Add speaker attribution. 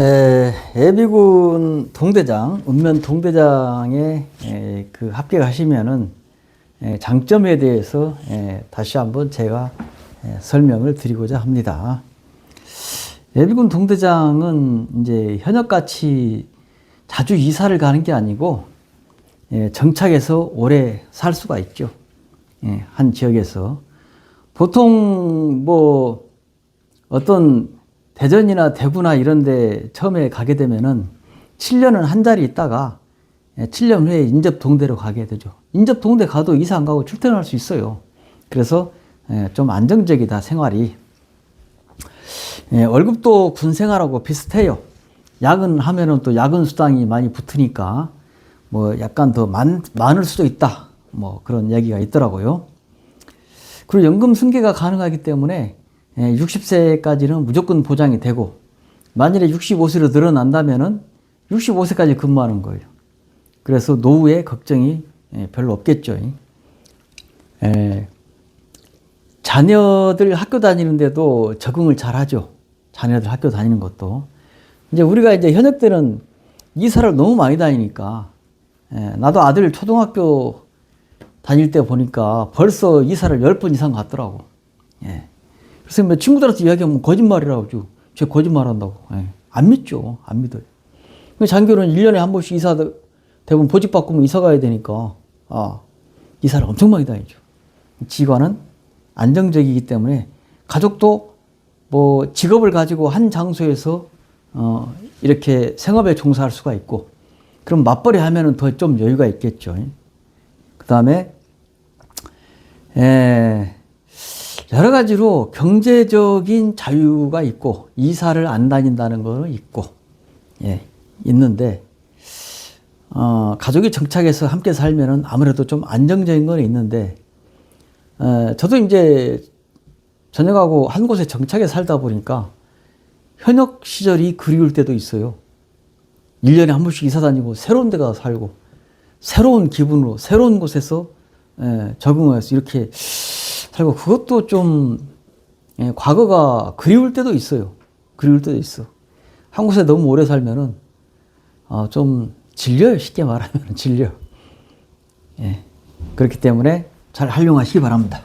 Speaker 1: 에, 예비군 동대장, 읍면 동대장에 에, 그 합격하시면은 에, 장점에 대해서 에, 다시 한번 제가 에, 설명을 드리고자 합니다. 예비군 동대장은 이제 현역같이 자주 이사를 가는 게 아니고 예, 정착해서 오래 살 수가 있죠. 예, 한 지역에서 보통 뭐 어떤 대전이나 대구나 이런 데 처음에 가게 되면은 7년은 한 자리 있다가 예, 7년 후에 인접 동대로 가게 되죠. 인접 동대 가도 이사 안 가고 출퇴근할 수 있어요. 그래서 예, 좀 안정적이다 생활이. 예, 월급도 군 생활하고 비슷해요. 야근 하면은 또 야근 수당이 많이 붙으니까 뭐 약간 더 많, 많을 수도 있다. 뭐 그런 얘기가 있더라고요. 그리고 연금 승계가 가능하기 때문에 60세까지는 무조건 보장이 되고 만일에 65세로 늘어난다면은 65세까지 근무하는 거예요. 그래서 노후에 걱정이 예, 별로 없겠죠. 에, 자녀들 학교 다니는데도 적응을 잘 하죠. 자녀들 학교 다니는 것도. 이제 우리가 이제 현역 때는 이사를 너무 많이 다니니까, 예, 나도 아들 초등학교 다닐 때 보니까 벌써 이사를 10번 이상 갔더라고. 예. 그래서 뭐 친구들한테 이야기하면 거짓말이라고 하죠. 쟤 거짓말 한다고. 예. 안 믿죠. 안 믿어요. 근데 장교는 1년에 한 번씩 이사, 대부분 보직 바꾸면 이사 가야 되니까, 아, 이사를 엄청 많이 다니죠. 직관은 안정적이기 때문에 가족도 뭐 직업을 가지고 한 장소에서 어 이렇게 생업에 종사할 수가 있고 그럼 맞벌이 하면은 더 좀 여유가 있겠죠. 그 다음에 여러 가지로 경제적인 자유가 있고 이사를 안 다닌다는 거는 있고 예 있는데 어, 가족이 정착해서 함께 살면은 아무래도 좀 안정적인 건 있는데 에, 저도 이제 전역하고 한 곳에 정착해 살다 보니까 현역 시절이 그리울 때도 있어요. 1년에 한 번씩 이사 다니고 새로운 데 가서 살고 새로운 기분으로 새로운 곳에서 에, 적응해서 이렇게 살고 그것도 좀 예, 과거가 그리울 때도 있어요. 그리울 때도 있어. 한 곳에 너무 오래 살면은 어, 좀 질려요. 쉽게 말하면 질려. 예. 그렇기 때문에 잘 활용하시기 바랍니다.